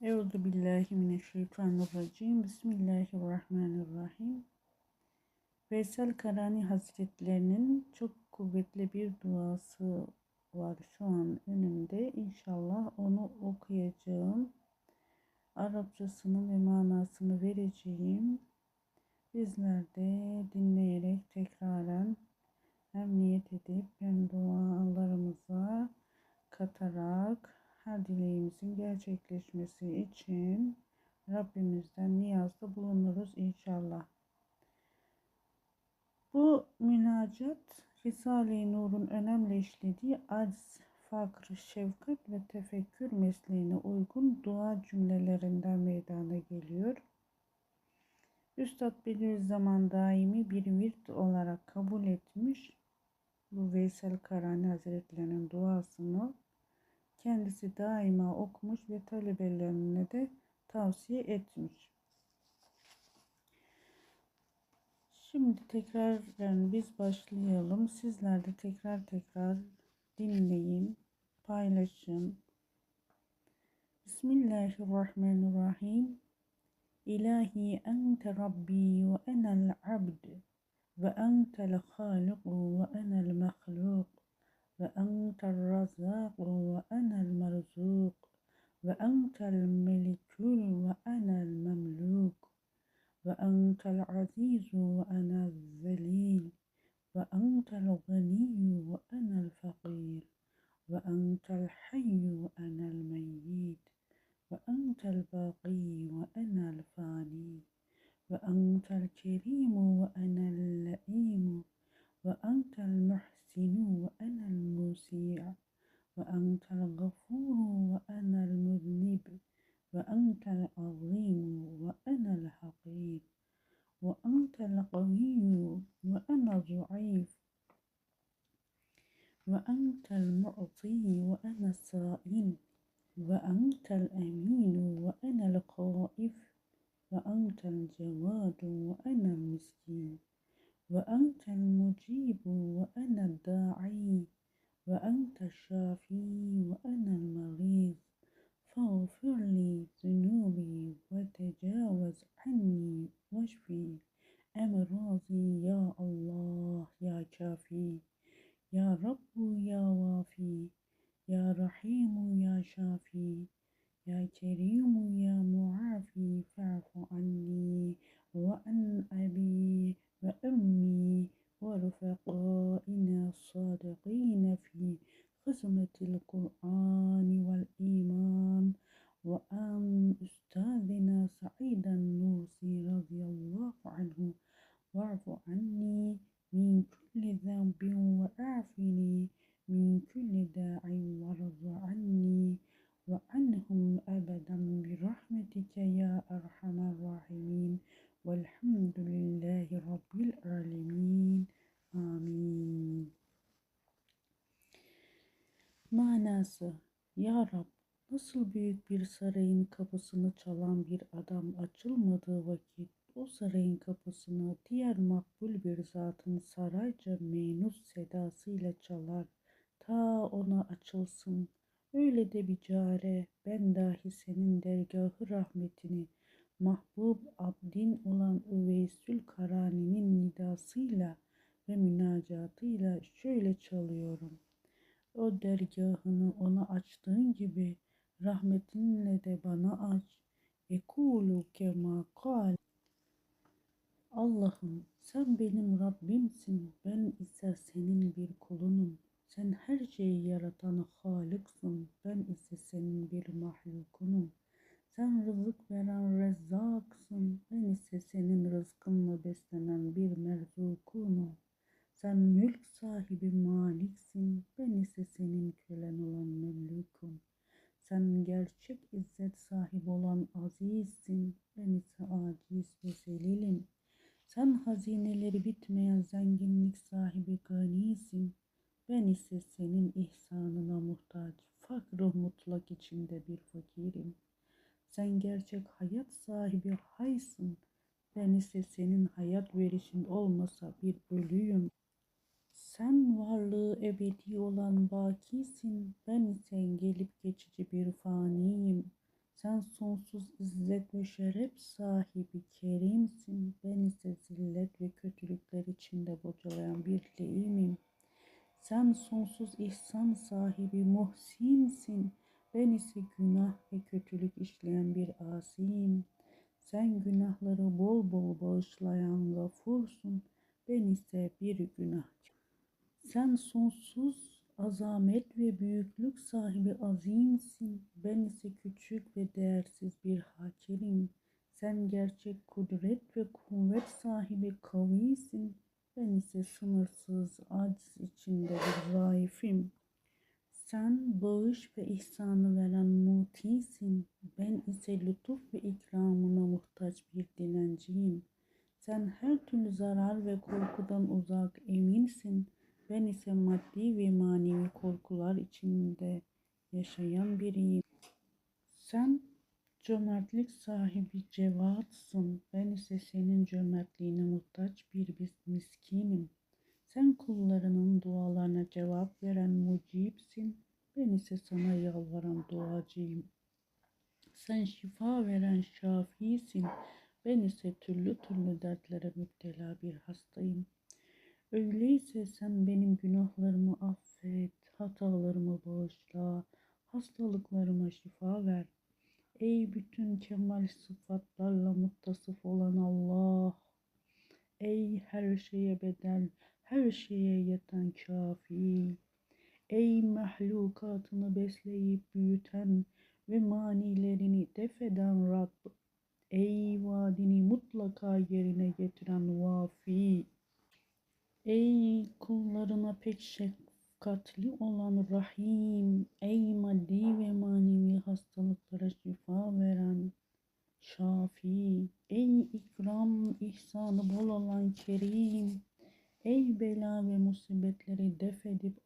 Euzu billahi mineşşeytanirracim. Bismillahirrahmanirrahim. Veysel Karani Hazretlerinin çok kuvvetli bir duası var şu an önümde. İnşallah onu okuyacağım. Arapçasını ve manasını vereceğim. Bizler de dinleyerek tekraren hem niyet edip hem dualarımıza katarak her dileğimizin gerçekleşmesi için Rabbimizden niyazda bulunuruz inşallah. Bu münacat Risale-i Nur'un önemli işlediği acz, fakr, şefkat ve tefekkür mesleğine uygun dua cümlelerinden meydana geliyor. Üstad Bediüzzaman daimi bir virt olarak kabul etmiş bu Veysel Karani Hazretlerinin duasını kendisi daima okumuş ve talebelerine de tavsiye etmiş. Şimdi tekrar yani biz başlayalım. Sizler de tekrar tekrar dinleyin, paylaşın. Bismillahirrahmanirrahim. İlahi ente Rabbi ve enel abd ve entel haliku ve enel mehluk وأنت الرزاق وأنا المرزوق وأنت الملك وأنا المملوك وأنت العزيز وأنا الذليل وأنت الغني وأنا الفقير وأنت الحي وأنا الميت وأنت الباقي وأنا الفاني وأنت الكريم وأنا اللئيم وأنت المحسن وأنا المسيء وأنت الغفور وأنا المذنب وأنت العظيم وأنا الحقير وأنت القوي وأنا الضعيف وأنت المعطي وأنا السائل وأنت الأمين وأنا الخائف وأنت الجواد وأنا المسكين وأنت المجيب وأنا الشافي وأنا المريض. فاغفر لي ذنوبي وتجاوز عني واشفي. أمراضي يا الله يا كافي يا رب يا وافي. يا رحيم يا شافي. يا كريم يا معافي. فاعف عني وعن أبي وأمي ورفقائنا الصادقين في خزمة القرآن والإيمان وأن أستاذنا سعيد النوسي رضي الله عنه واعف عني من كل ذنب وأعفني من كل داع وارض عني وعنهم أبدا برحمتك يا أرحم الراحمين Velhamdülillahi Rabbil alemin. Amin. Manası Ya Rab nasıl büyük bir sarayın kapısını çalan bir adam açılmadığı vakit o sarayın kapısını diğer makbul bir zatın sarayca menus sedasıyla çalar ta ona açılsın. Öyle de bir care ben dahi senin dergahı rahmetini mahbub abdin olan Üveysül Karani'nin nidasıyla ve münacatıyla şöyle çalıyorum. O dergahını ona açtığın gibi rahmetinle de bana aç. Ekulu kema kal. Allah'ım sen benim Rabbimsin, ben ise senin bir kulunum. Sen her şeyi yaratan Halıksın, ben ise senin bir mahlukunum.'' Sen rızık veren rezzaksın. Ben ise senin rızkınla beslenen bir merzukunum. Sen mülk sahibi maliksin. Ben ise senin kölen olan memlukum. Sen gerçek izzet sahibi olan azizsin. Ben ve zelilim. Sen hazineleri bitmeyen zenginlik sahibi ganisin. Ben ise senin ihsanına muhtaç, fakr mutlak içinde bir fakirim.'' Sen gerçek hayat sahibi haysın. Ben ise senin hayat verişin olmasa bir ölüyüm. Sen varlığı ebedi olan bakisin. Ben ise gelip geçici bir faniyim. Sen sonsuz izzet ve şeref sahibi kerimsin. Ben ise zillet ve kötülükler içinde bocalayan bir leğimim. Sen sonsuz ihsan sahibi muhsinsin. Ben ise günah ve kötülük işleyen bir asiyim. Sen günahları bol bol bağışlayan gafursun. Ben ise bir günahçı. Sen sonsuz azamet ve büyüklük sahibi azimsin. Ben ise küçük ve değersiz bir hakirim. Sen gerçek kudret ve kuvvet sahibi kavisin. Ben ise sınırsız aciz içinde bir zaifim. Sen bağış ve ihsanı veren mutisin. Ben ise lütuf ve ikramına muhtaç bir dilenciyim. Sen her türlü zarar ve korkudan uzak eminsin. Ben ise maddi ve manevi korkular içinde yaşayan biriyim. Sen cömertlik sahibi cevatsın. Ben ise senin cömertliğine muhtaç bir miskinim. Sen kullarının dualarına cevap veren mucibsin. Ben ise sana yalvaran duacıyım. Sen şifa veren şafisin. Ben ise türlü türlü dertlere müptela bir hastayım. Öyleyse sen benim günahlarımı affet, hatalarımı bağışla, hastalıklarıma şifa ver. Ey bütün kemal sıfatlarla muttasıf olan Allah! Ey her şeye bedel, her şeye yeten kafi! Ey mahlukatını besleyip büyüten ve manilerini defeden Rab! Ey vaadini mutlaka yerine getiren vafi! Ey kullarına pek şefkatli olan Rahim, ey maddi ve manevi hastalıklara şifa veren Şafi, ey ikram ihsanı bol olan Kerim, ey bela ve musibetleri def edip